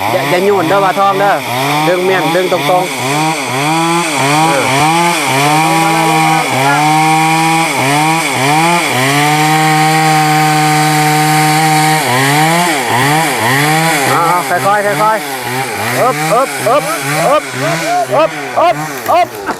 อย่าอย่าโยนเด้อว่าทองเด้อดึงเมียนดึงตรงๆเออเอาๆค่อยๆค่อยๆอึบอึบอึบอึบอึบอึบอึบ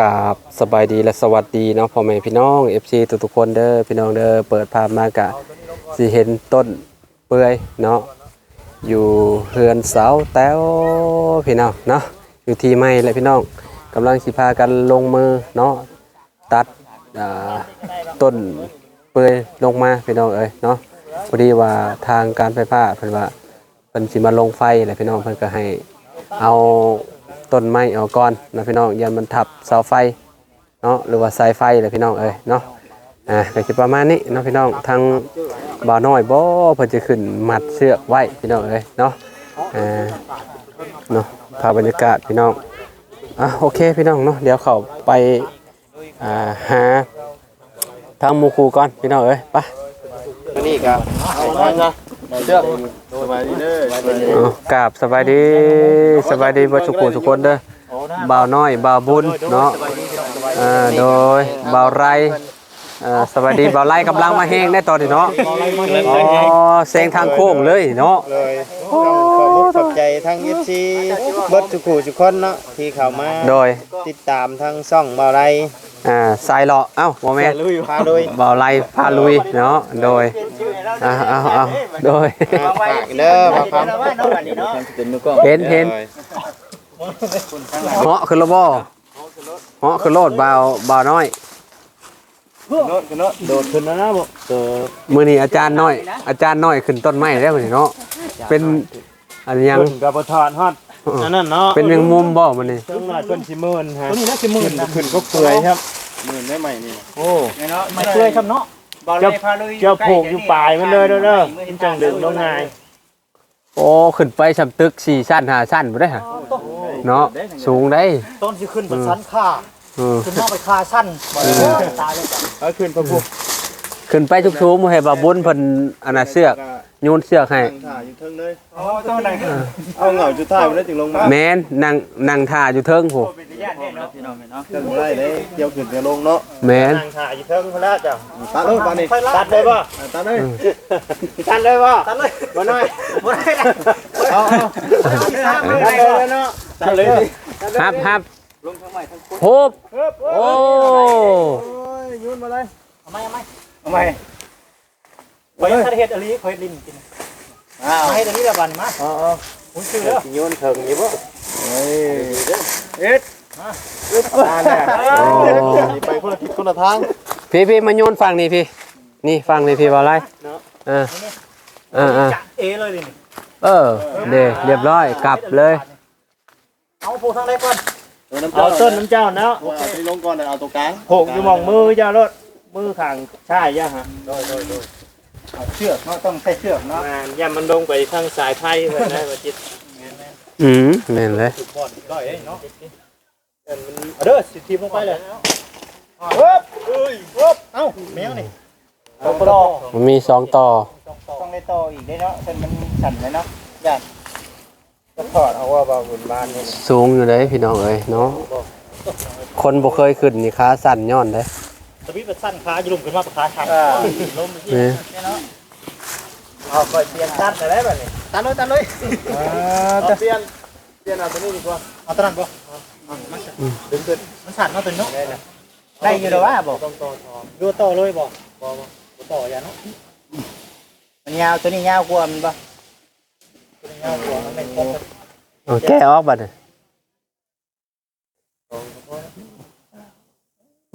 กราบสบายดีและสวัสดีเนาะพ่อแม่พี่น้อง FC ทุกๆคนเด้อพี่น้องเด้อเปิดภาพมากะสิเห็นต้นเปื่อยเนาะอยู่เฮือนเสาแต้วพี่น้องเนาะอยู่ที่ไม้เลยพี่น้องกำลังสิพากันลงมือเนาะตัดอ่าต้นเปื่อยลงมาพี่น้องเอ้ยเนาะพอดีว่าทางการไฟฟ้าเพิ่นว่าเพิ่นสิมาลงไฟแหละพี่น้องเพิ่นก็ให้ เอาต้นไม้ออกก่อนนะพี่น้องยันมันทับเสาไฟเนาะหรือว่าสายไฟเลยพี่น้องเอ้ยเนาะอ่าก็จะประมาณนี้เนาะพี่น้องทางบ่าน้อยบ่เพิ่นจะขึ้นมัดเสือกไว้พี่น้องเอ้ยเนาะอ่าเนาะภาพบรรยากาศพี่น้องอะโอเคพี่น้องเนาะเดี๋ยวเข้าไปอ่าหาทางหมูครูก่อนพี่น้องเอ้ยไปนี่ครับเอาเนะเชือก บายดีเด้อเอากราบสบายดีสบายดีบ่สุขุสุคนเด้อบ่าวน้อยบ่าวบุญเนาะอ่าโดยเบาไรอ่าสวัสดีเบาไรกำลังมาแห้งได้ตอนนี้เนาะอ๋อเสียงทางโค้งเลยเนาะเลยต้องขอบคุณขอบใจทั้ง FC เบิดทุกผู้ทุกคนเนาะที่เข้ามาโดยติดตามทั้งช่องเบาไรอ่าสายเลาะเอ้าโมเมนพาลุยเบาไรพาลุยเนาะโดย เอาเอาเอาโดยฝากเด้อมาครับเห็นเห็นเหาะขึ้นระบ่เหาะขึ้นโลดเบาเบาน้อยโดดขึ้นแล้วนะบ่เจอมือนี้อาจารย์น้อย อาจารย์น้อยขึ้นต้นไม้แล้วมือนี้เนาะเป็นอันยังกับประธานฮอดนั่นน่ะเนาะเป็นยังมุมบ่มันนี่เพิ่นมาเพิ่นสิมื่นฮะตัวนี้น่าสิมื่นขึ้นก็เปื่อยครับมื่นได้ใหม่นี่โอ้ไม่เชื่อยครับเนาะ เจ้าเจ้าผูกอยู่ปลายมันเลยเด้อเด้อมันจังดึงลงง่ายโอ้ขึ้นไปชำตึกสี่ชั้นห้าชั้นบ่ได้ฮะเนาะสูงได้ต้นที่ขึ้นบนชั้นค่าเออขึ้นนอกไปค่าสั้นตายเลยจ้ะเอาขึ้นพระพุกขึ้นไปทุกชูบ่ให้บ่าบุญเพิ่นอันน่ะเสือก โยนเสือกให้ นั่งถ่ายอยู่เทิงเลยอ๋อต้องนั่งเอาเหงาจุดท้ายมันได้ถึงลงมาแม่นนั่งนั่งท่าอยู่เทิงโหจังไรเลยเดี๋ยวขึ้นเดี๋ยวลงเนาะแม่นนางถ่ายอยู่เทิงคนละจ้ะตัดเลยปานนี้ตัดเลยป่ะตัดเลยตัดเลยป่ะตัดเลยมาหน่อยบ่ได้ละเอาเอาตัดเลยเนาะตัดเลยฮับฮับฮูบโอ้ยุ่นมาเลยเอาไหมเอาไหมทำไม คอยทะเฮ็ดอลีคอยลิ้นกินอ้าวมาให้อลีละบันมาอ๋ออ๋อคุณชื่อเด้อยุ่นถึงอยู่ป่ะเฮ้ยเอ็ดอึ๊บตาเนี่ยไปคนละทิศคนละทางพี่พี่มาโยนฝั่งนี้พี่ นี่ฝั่งนี้พี่บ่อะไรเออเออเออจะเอเลยดิเออเด้เรียบร้อยกลับเลย เอาโพทางไหนก่อนเอาต้นน้ำเจ้าเนาะโอเคลงก่อนเดี๋ยวเอาตัวกลางโผกอยู่มองมือเจ้ารถมือข้างใช่ย่าฮะ เชือกเนาะต้องใช้เชือกเนาะงานย่ามันลงไปทางสายไพ่เพื่อนได้มาจิตอืมแม่นเลยก่อนร้อยเอ้ยเนาะเอาเด้อสิทีมลงไปเลยเฮ้ยเอ้ยเฮ้ยเอ้าแมวนี่เอาปลอกมันมีสองต่อต้องได้ต่ออีกได้เนาะเป็นมันสั่นเลยเนาะญาติก็ถอดเอาว่าบาบุญบ้านนี่สูงอยู่เลยพี่น้องเอ้ยเนาะคนบ่เคยขึ้นนี่ขาสั่นย้อนเด้ สวิตเป็นสั้นขาจะลุมขึ้นมาปะขาชันล้มไปที่นี่เนาะเอาไปเปลี่ยนตัดได้แบบนี้ตัดเลยตัดเลยจะเปลี่ยนเปลี่ยนเอาตัวนี้ดีกว่าเอาตะนั้นบ่มันดึงขึ้นมันสั่นเนาะตัวเนาะได้อยู่แล้วว่าบอกต้องต่อทองดูต่อเลยบอกบอกต่ออย่าเนาะมันยาวตัวนี้ยาวกว่ามันปะตัวนี้ยาวกว่ามันเป็นคงเอาแก้ออกบัดนี้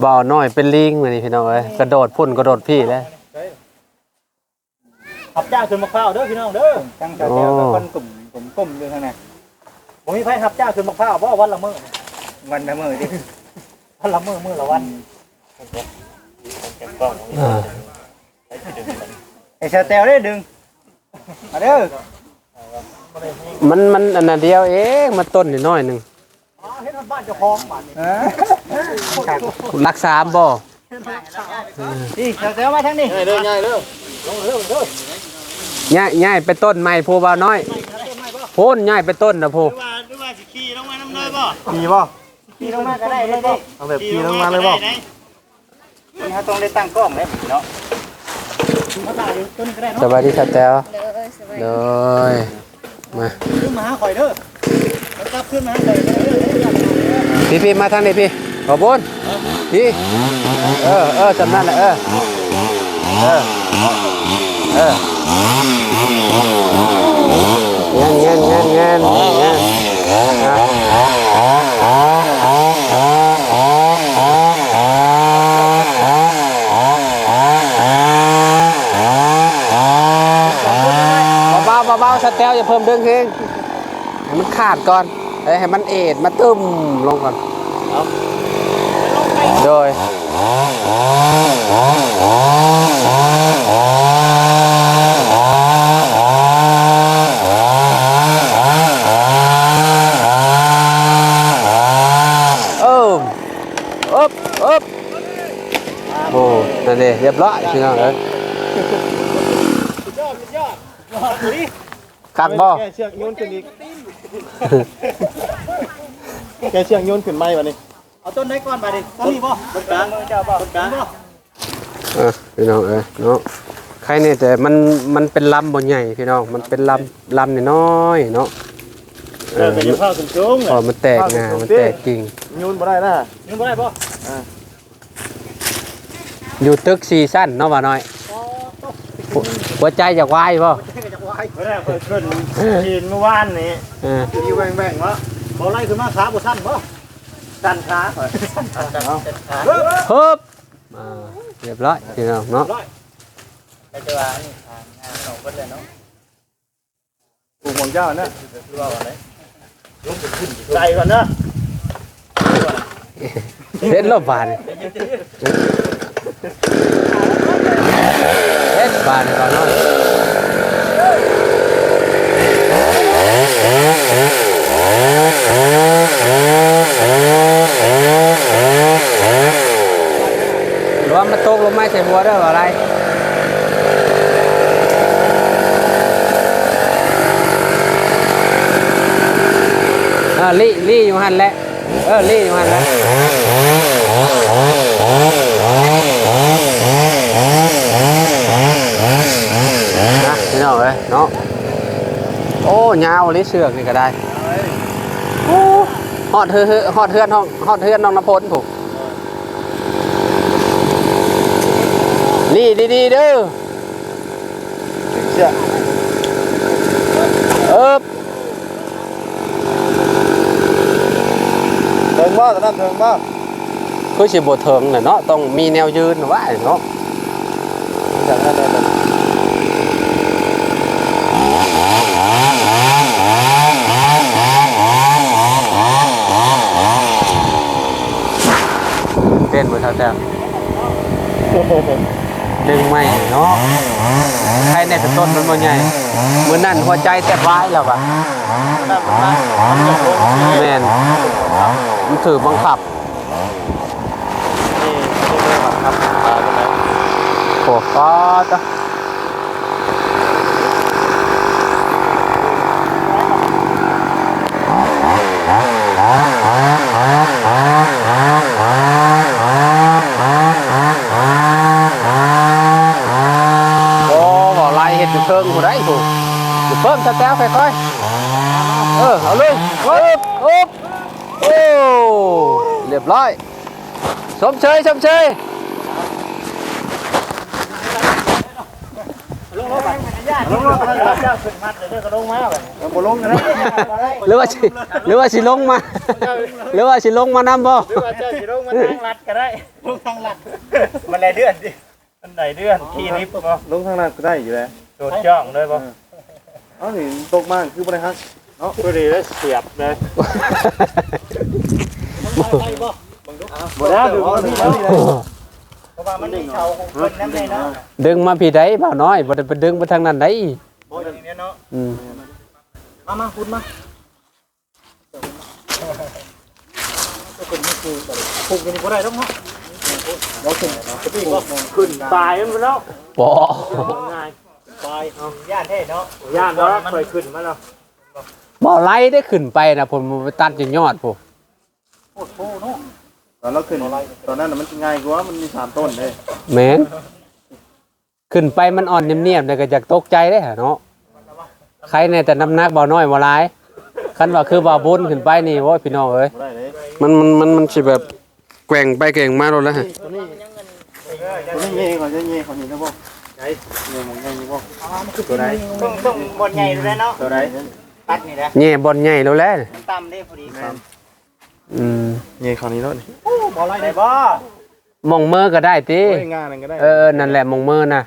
บ่าวน้อยเป็นลิงมานี่พี่น้องเอ้ยกระโดดพุ่นกระโดดพี่เลยขับจ้างขึ้นมาข้าวเด้อพี่น้องเด้อตั้งใจเจ้ากับคนกลุ่มกลุ่มกลุ่มอยู่ข้างในผมมีไฟขับจ้างขึ้นมาข้าวเพราะวันละมื้อวันละมื้อดิพันละมือมือละวันอ่าไอ้ชาแตวได้ดึงมาเด้อมันมันอันนั้นเดียวเองมันต้นนิดหน่อยหนึงอ๋อ เฮ็ดบ้านเจ้าของบ้านนี่รักสามบ่นี่ชาแตวมาทางนี้ง่ายเด้อง่ายเด้อย้ายย้ายไปต้นใหม่ผู้บ่าวน้อยโพ้นย้ายไปต้นนะผู้ว่าหรือว่าสิขี่ลงมาน้ำเลยบ่ขี่บ่ขี่ลงมาก็ได้เลยบ่เอาแบบขี่ลงมาเลยบ่นี่ฮะต้องได้ตั้งกล้องเลยเนาะมาถ่ายอยู่ต้นก็ได้สเนาะวัสดีครับแต้วเลยสบายโดยมาขึ้นมาหาข่อยเด้อ แล้วกลับขึ้นมาหาข่อยเด้อพี่พี่มาทางนี้พี่ขอบนพี่เออเออจำนั่นแหละเออเออเออเงี้ยเงี้ยเงี้ยเงี้ยเงี้ยอะเบาๆเบาๆสแตลอย่าเพิ่มดึงเองให้มันขาดก่อน เอ้ยให้มันเอ็ดมาตึมลงก่อนโดยเอออ๊บอ๊บโอ้นั่นเองเรียบร้อยพี่น้องเอ้ยยอดยอดยอดนี่คักบ่แกเชือกโยนขึ้นอีก แกเชือกโยนขึ้นไหมวะนี่เอาต้นไหนก่อนมาดิต้นนี้บ่ต้นกลางเจ้าบ่ต้นกลางบ่อะพี่น้องเอ้ยเนาะใครเนี่ยแต่มันมันเป็นลำบนใหญ่พี่น้องมันเป็นลำลำนี่น้อยๆเนาะเอเอออเป็นข้าวสูงสูงพอมันแตกงามันแตกกิ่งโยนบ่ได้นะยังบ่ได้บ่อยู่ตึกซีซั่นเนาะว่าน้อยหัวหัวใจอยากวายป่ะไม่ได้เพิ่นขึ้นกินเมื่อวานนี้เอออยู่แบ่งๆวะ บ่ไล่ขึ้นมาขาบ่สั้นบ่สั้นขาข่อยสั้นขาฮึบอ่าเรียบร้อยพี่น้องเนาะแต่จะว่านี่ทางงานของเพิ่นเลยเนาะปลูกหม่องเจ้านะคือว่าว่าไหนยกขึ้นใจก่อนนะเล่นรอบบานเล่นบานก่อนเนาะหรือว่า มันตกลงมาใส่บัวได้หรออะไรอ่าลี่ลี่อยู่หันแหละเออลี่อยู่หันแหละนะพี่น้องเอ้ยเนาะโอ้ยาวลิเสือกนี่ก็ได้โอ้ฮอดเฮือฮอดเฮือนห้องฮอดเฮือนน้องน้ำพลถูก ลี่ดีๆเด้อเชือกเอิบเถิงบ่ตอนนั้นเถิงบ่คือสิบ่เถิงน่ะเนาะต้องมีแนวยืนไว้เนาะจากนั้นเลยเต้นบ่เท่าแต่ ดึงไม่เนาะใครในแต่ต้นมันบ่ใหญ่เมื่อนั่นหัวใจแทบวายแล้วว่ะแม่นมันถือบังคับโอ้ก็ตะโอ้บ่ไล่ เฮ็ดอยู่เทิงผู้ใดผู้อยู่เพิ่มสแตลค่อยๆเออเอาเลยปึ๊บปึ๊บโอ้เรียบร้อยชมเชยชมเชยลงมาลงมาเจ้าขึ้นมัดเลยเด้อก็ลงมาแบบเอาบ่ลงกันนะหรือว่าสิหรือว่าสิลงมา หรือว่าสิลงมานำบ่หรือว่าเจ้าสิลงมาทางลัดก็ได้ลงทางลัดมันไหนเดือนดิมันไหนเดือนขี่ลิฟต์บ่ลงทางนั้นก็ได้อยู่แล้ว โดดจ้องเลยบ่เอ้านี่ตกมากคือบ่ได้ฮักเนาะพอดีแล้วเสียบเลยบ่บ่ได้ดูว่าพี่แล้วเพราะว่ามันมีเชาของคนน้ำเลยเนาะดึงมาพี่ได้บ่าวน้อยบ่ได้ไปดึงไปทางนั้นได้โอ้ยอย่างเนี้ยเนาะอืมมามาคุณมาปลูกกันก็ได้ต้องเนาะเราขึ้นขึ้นตายมันแล้วบ่ ง่ายตายเอาย่านเท่เนาะย่านเนาะเคยขึ้นมาแล้วบ่ไล่ได้ขึ้นไปนะผมไปตัดจนยอดพุ่นโอ้โหเนาะตอนเราขึ้นตอนนั้นน่ะมันง่ายกว่ามันมีสามต้นเลยแม่นขึ้นไปมันอ่อนเนียบๆแต่ก็อยากตกใจได้อเนาะใครในแต่น้ำหนักบ่น้อยบ่หลายคันว่าคือบ่าวบุญขึ้นไปนี่โอ้ยพี่น้องเอ้ยบ่ได้เลยมันมันมันมันสิแบบแกว่งไปแกว่งมาแล้วนะฮะตัวนี้ตัวนี้เงี้ยก่อนจะเงี้ยเขานี่นะบ่ใช่เงี้ยมันเงี้ยบ่ตัวไหนต้องต้องบนใหญ่ดูแลเนาะตัวไหนตัดนี่นะแง่บอลใหญ่แล้วแหละมันต่ำได้พอดีอืมเงี้ยเขานี่แล้วนี่โอ้บ่ไรได้บ่มองเมอก็ได้ติโอ้ยงานนั่นก็ได้เออนั่นแหละมองเมอนะ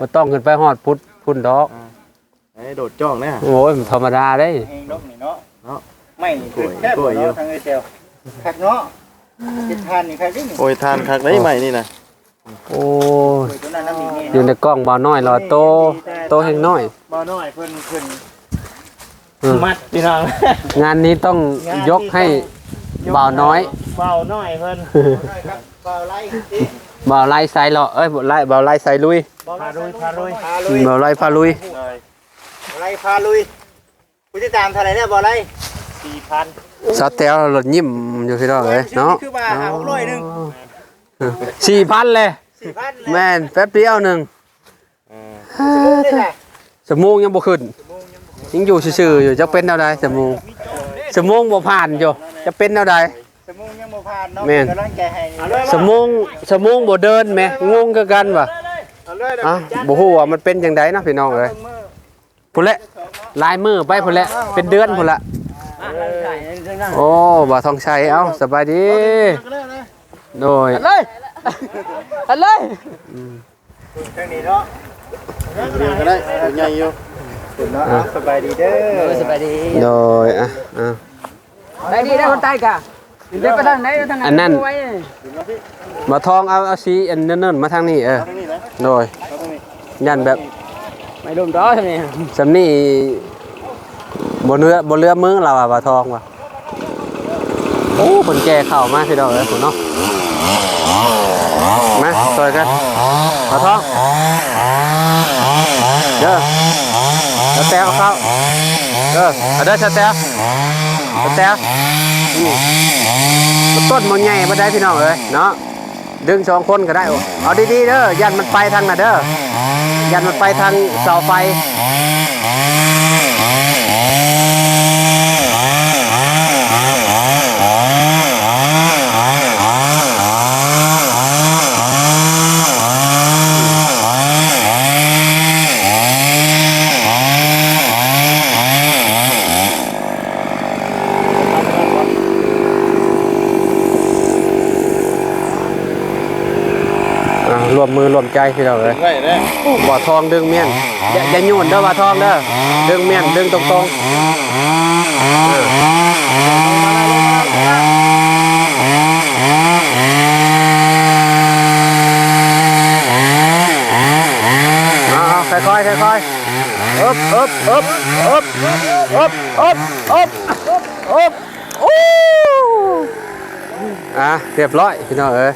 บ่ต้องขึ้นไปฮอดพุทธพุ่นดอกไอ้โดดจ้องเนี่ยโอ้ยมันธรรมดาได้เองนกนี่เนาะเนาะไม่คือแค่บ่เนาะทางไอ้เตียวคักเนาะคิดทานนี่คักนี่โอ้ยทานคักได้ใหม่นี่นะ โอ้ยตัวนั้นน้ำมีนี่อยู่ในกล้องบ่าวน้อยรอโตโตแห่งน้อย บ่น้อยเพิ่นขึ้นอืม มัดพี่น้องงานนี้ต้องยกให้บ่าวน้อยเบาน้อยเพิ่นเบาไล่สิบ่าวไล่ใส่เลาะเอ้ยบ่าวไล่บ่าวไล่ใส่ลุยพาลุยพาลุยพาลุยบ่าวไล่พาลุยไล่พาลุยผู้ที่ตามเท่าไหร่เนี่ยบ่ไล่สี่พันสาวแตวรถยิ้มอยู่พี่น้องเอ้ยเนาะคือว่าหาหกร้อยหนึ่ง 4,000เลยสี่พันแม่นแป๊บเดียวหนึงได้ค่ะสมงยังบ่ขึ้นยังอยู่ซื่อๆอยู่จะเป็นแนวใดสมงสมงบ่ผ่านอยู่จะเป็นแนวใดสมุงยังบ่ผ่านเนาะแม่นกำลังใจให้สมงสมงบ่เดินแหมงงคือกันว่ะเอาเลยอะบ่ฮู้ว่ามันเป็นจังไดนะพี่น้องเอ้ยพุ่นแหละลายมือไปพุ่นแหละเป็นเดือนพุ่นละโอ้บ่าวทองชัยเอ้าสบายดี โดยเลยอันเลยทางนี้เนาะเรียนก็ได้ตัวใหญ่อยู่เนาะสบายดีเด้อสบายดีโดยอะอะได้ดีได้คนใต้กะเดี๋ยวไปทางไหนทางไหนอันนั้นไว้บ่าวทองเอาเอาสีอันเนิ่นๆมาทางนี้เออตรงนี้นะโดยตรงนี้ยันแบบไม่ดมดอกใช่ไหมสำนี่บนเรือบนเรือมือเราอะปลาทองว่ะโอ้คนแก่เข้ามาพี่ดอกเลยผมเนาะ มาต่อยกันปลาทองเด้อสแตลเข้าเด้อเอาเด้อสแตลสแตลนี่มันต้นมันใหญ่มาได้พี่น้องเลยเนาะดึงสองคนก็ได้เอาดีๆเด้อยันมันไปทางน่ะเด้อยันมันไปทางเสาไฟ วมมือรวมใจพี่เราเลยไว้เด้บ่อทองดึงเมียนอย่าอย่าโยนเด้อบ่อทองเด้อดึงเมียนดึงตรงๆเอาๆค่อยๆค่อยๆอบอบอบอบอบอบอบอึบอู้อะเรียบร้อยพี่น้องเอ้ย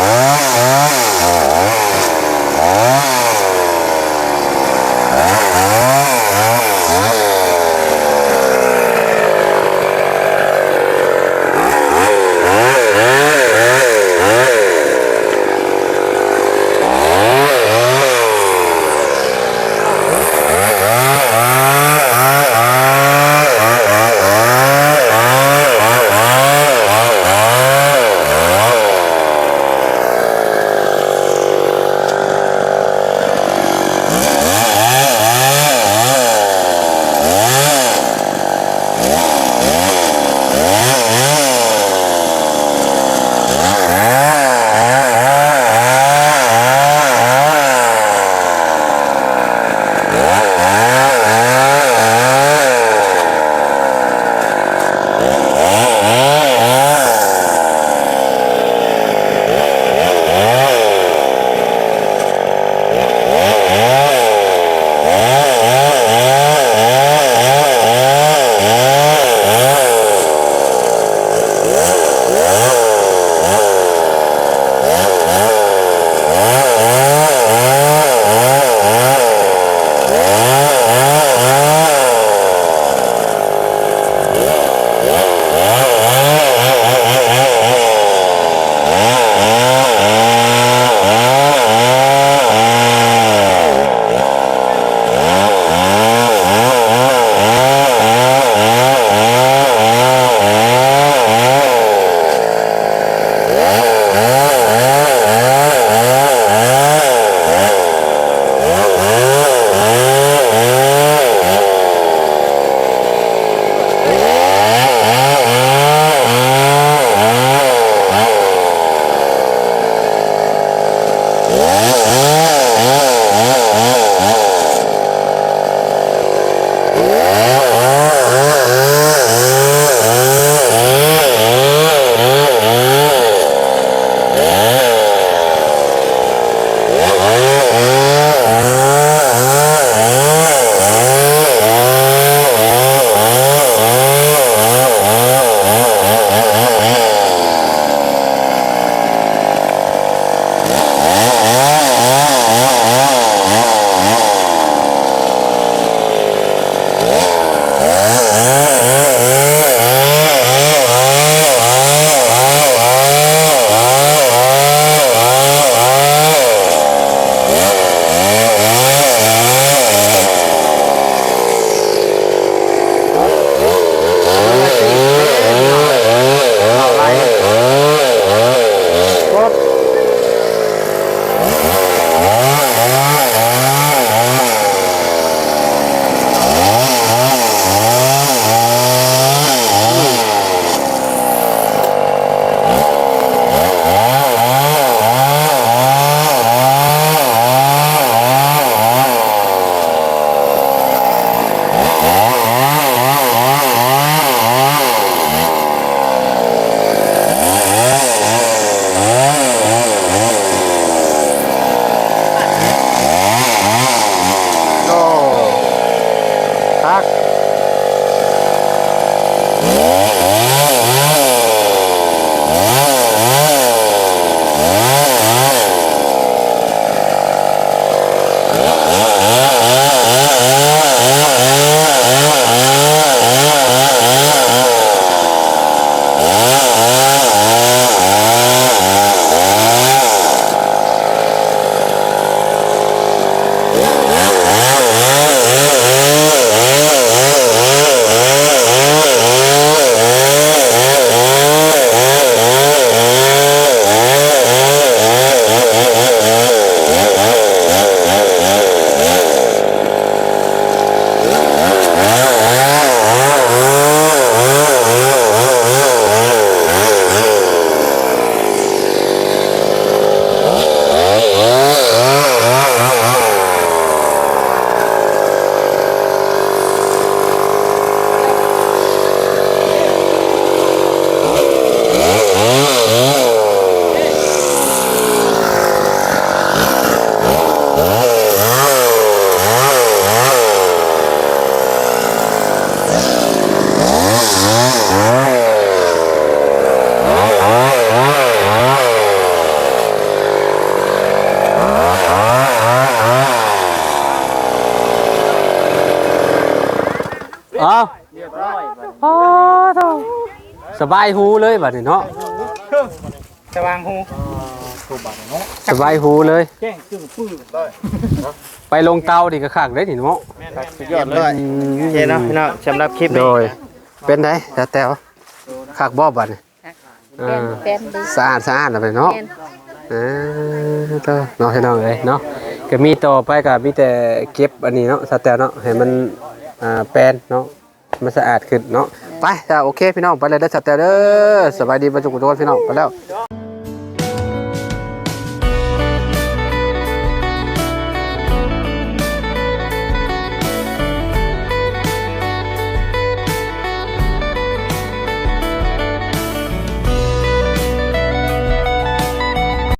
Ah. บายหูเลยบัดนี้เนาะสว่างหูสบายหูเลย แจ้งจึงปื้อไปลงเตาดิก็คักได้นี่เนาะสุดยอดเลยโอเคเนาะพี่น้องสำหรับคลิปโดนี้ยเป็นไดแต่แต่วคักบ่บัดนี่เป็นอ่าเป็นดีสะอาดสะอาดแล้วไปเนาะเป็นอ่าเด้อเนาะพี่น้องเอ้ยเนาะก็มีต่อไปก็มีแต่เก็บอันนี้เนาะสแตลเนาะให้มันอ่าแปลนเนาะมันสะอาดขึ้นเนาะ ไปจ้าโอเคพี่น้องไปเลยเด้อสแตลเด้อสบายดีบรรจุกุศลพี่น้องไปแล้ว